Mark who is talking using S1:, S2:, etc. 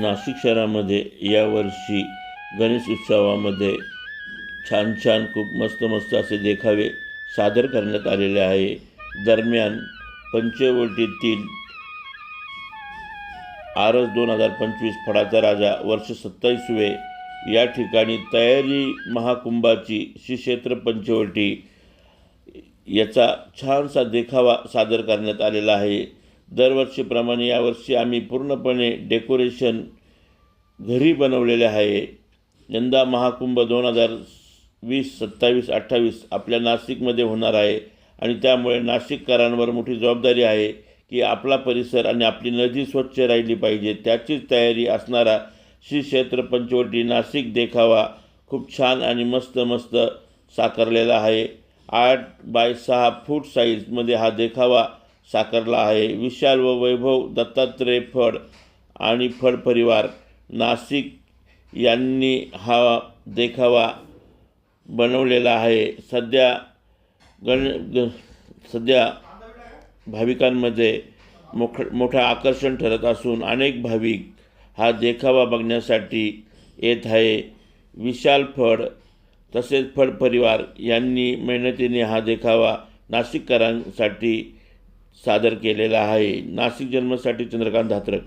S1: नाशिक शहरामध्ये यावर्षी गणेश उत्सवामध्ये छान छान खूप मस्त मस्त असे देखावे सादर करण्यात आलेले आहे. दरम्यान पंचवटीतील आरस दोन हजार पंचवीस फडाचा राजा वर्ष सत्तावीसवे या ठिकाणी तयारी महाकुंभाची श्री क्षेत्र पंचवटी याचा छानसा देखावा सादर करण्यात आलेला आहे. दरवर्षीप्रमाणे यावर्षी आम्ही पूर्णपणे डेकोरेशन घरी बनवलेले आहे. यंदा महाकुंभ दोन हजार वीस सत्तावीस अठ्ठावीस आपल्या नाशिकमध्ये होणार आहे आणि त्यामुळे नाशिककरांवर मोठी जबाबदारी आहे की आपला परिसर आणि आपली नदी स्वच्छ राहिली पाहिजे. त्याचीच तयारी असणारा श्री क्षेत्र पंचवटी नाशिक देखावा खूप छान आणि मस्त मस्त साकारलेला आहे. आठ बाय सहा फूट साईजमध्ये हा देखावा साकारला आहे. विशाल व वैभव दत्तात्रय फड आणि फड परिवार. नाशिक यांनी हा देखावा बनवलेला आहे. सध्या गण ग सध्या भाविकांमध्ये मोठ मोठं आकर्षण ठरत असून अनेक भाविक हा देखावा बघण्यासाठी येत आहे. विशाल फड तसेच फड परिवार यांनी मेहनतीने हा देखावा नाशिककरांसाठी सादर केलेला आहे. नाशिक जन्मासाठी चंद्रकांत धात्रक.